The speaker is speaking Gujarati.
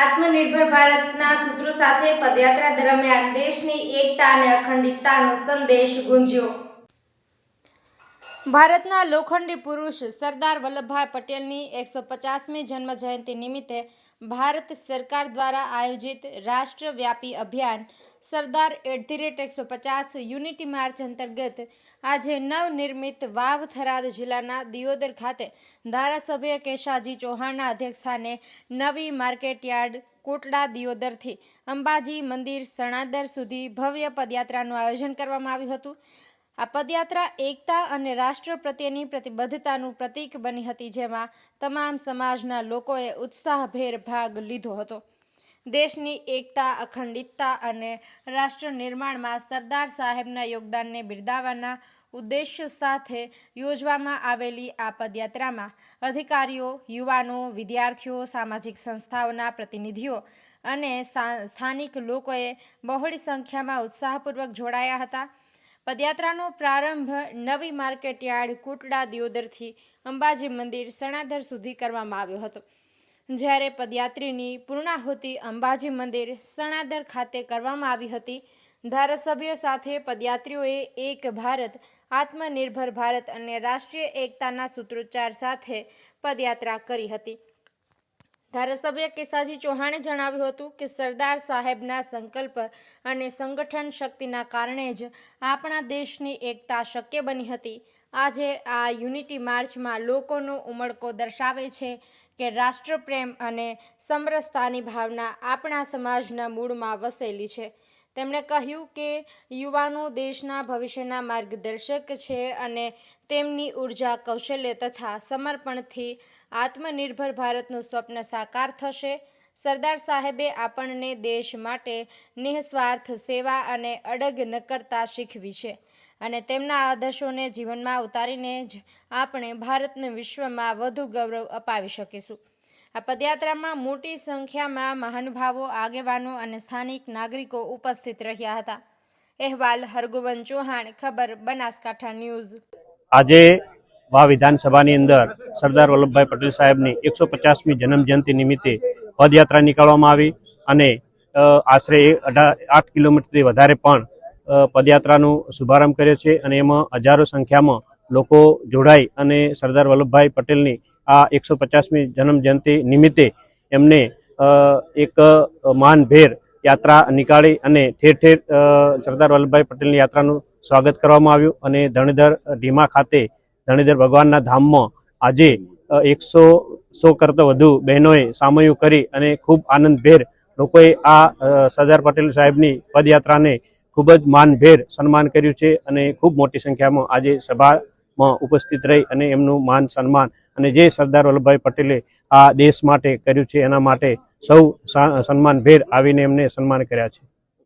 આત્મનિર્ભર ભારતના સૂત્રો સાથે પદયાત્રા દરમિયાન દેશની એકતા અને અખંડિતતાનો સંદેશ ગુંજ્યો. ભારતના લોખંડી પુરુષ સરદાર વલ્લભભાઈ પટેલની એકસો પચાસમી જન્મ જયંતિ નિમિત્તે ભારત સરકાર દ્વારા આયોજિત રાષ્ટ્રવ્યાપી અભિયાન સરદાર એટ ધી રેટ એકસો પચાસ યુનિટી માર્ચ અંતર્ગત આજે નવનિર્મિત વાવ થરાદ જિલ્લાના દિયોદર ખાતે ધારાસભ્ય કેશાજી ચૌહાણના અધ્યક્ષસ્થાને નવી માર્કેટ યાર્ડ કોટડા દિયોદરથી અંબાજી મંદિર સણાદર સુધી ભવ્ય પદયાત્રાનું આયોજન કરવામાં આવ્યું હતું. આ પદયાત્રા એકતા અને રાષ્ટ્ર પ્રત્યેની પ્રતિબદ્ધતાનું પ્રતીક બની હતી, જેમાં તમામ સમાજના લોકોએ ઉત્સાહભેર ભાગ લીધો હતો. દેશની એકતા, અખંડિતતા અને રાષ્ટ્ર નિર્માણમાં સરદાર સાહેબના યોગદાનને બિરદાવવાના ઉદ્દેશ્ય સાથે યોજવામાં આવેલી આ પદયાત્રામાં અધિકારીઓ, યુવાનો, વિદ્યાર્થીઓ, સામાજિક સંસ્થાઓના પ્રતિનિધિઓ અને સ્થાનિક લોકોએ બહોળી સંખ્યામાં ઉત્સાહપૂર્વક જોડાયા હતા. પદયાત્રાનો પ્રારંભ નવી માર્કેટ યાર્ડ કુટડા દિયોદરથી અંબાજી મંદિર સણાધર સુધી કરવામાં આવ્યો હતો. જ્યારે પદયાત્રીની પૂર્ણાહુતિ અંબાજી મંદિર સણાદર ખાતે કરવામાં આવી હતી, ધારાસભ્યો સાથે પદયાત્રીઓએ એક ભારત, આત્મનિર્ભર ભારત અને રાષ્ટ્રીય એકતાના સૂત્રોચ્ચાર સાથે પદયાત્રા કરી હતી. ધારાસભ્ય કેસાજી ચૌહાણે જણાવ્યું હતું કે સરદાર સાહેબના સંકલ્પ અને સંગઠન શક્તિના કારણે જ આપણા દેશની એકતા શક્ય બની હતી. આજે આ યુનિટી માર્ચમાં લોકોનો ઉમળકો દર્શાવે છે કે રાષ્ટ્રપ્રેમ અને સમરસતાની ભાવના આપણા સમાજના મૂળમાં વસેલી છે. તેમણે કહ્યું કે યુવાનો દેશના ભવિષ્યના માર્ગદર્શક છે અને તેમની ઊર્જા, કૌશલ્ય તથા સમર્પણથી આત્મનિર્ભર ભારતનું સ્વપ્ન સાકાર થશે. સરદાર સાહેબે આપણને દેશ માટે નિઃસ્વાર્થ સેવા અને અડગ નકરતા શીખવી છે. અને તેમના આદર્શોને જીવનમાં ઉતારીને જ આપણે ભારતને વિશ્વમાં વધુ ગૌરવ અપાવી શકીશું. આ પદયાત્રામાં મોટી સંખ્યામાં મહાનુભાવો, આગેવાનો અને સ્થાનિક નાગરિકો ઉપસ્થિત રહ્યા હતા. અહેવાલ હરગોવન ચૌહાણ, ખબર, બનાસકાંઠા ન્યૂઝ. આજે વા વિધાનસભાની અંદર સરદાર વલ્લભભાઈ પટેલ સાહેબની એકસો પચાસમી જન્મજયંતિ નિમિત્તે પદયાત્રા નીકાળવામાં આવી અને આશરે આઠ કિલોમીટરથી વધારે પણ પદયાત્રાનો શુભારંભ કર્યો છે અને એમાં હજારો સંખ્યામાં લોકો જોડાઈ અને સરદાર વલ્લભભાઈ પટેલની આ એકસો પચાસમી જન્મજયંતિ નિમિત્તે એમને એક માનભેર યાત્રા નીકાળી અને ઠેર ઠેર સરદાર વલ્લભભાઈ પટેલની યાત્રાનું સ્વાગત કરવામાં આવ્યું અને ધણીધર ઢીમા ખાતે ધણીધર ભગવાનના ધામમાં આજે એકસો, સો કરતાં વધુ બહેનોએ સામયું કરી અને ખૂબ આનંદભેર લોકોએ આ સરદાર પટેલ સાહેબની પદયાત્રાને ખૂબ જ માનભેર સન્માન કર્યું છે અને ખૂબ મોટી સંખ્યામાં આજે સભામાં ઉપસ્થિત રહી અને એમનું માન સન્માન અને જે સરદાર વલ્લભભાઈ પટેલે આ દેશ માટે કર્યું છે, એના માટે સૌ સન્માનભેર આવીને એમને સન્માન કર્યા છે.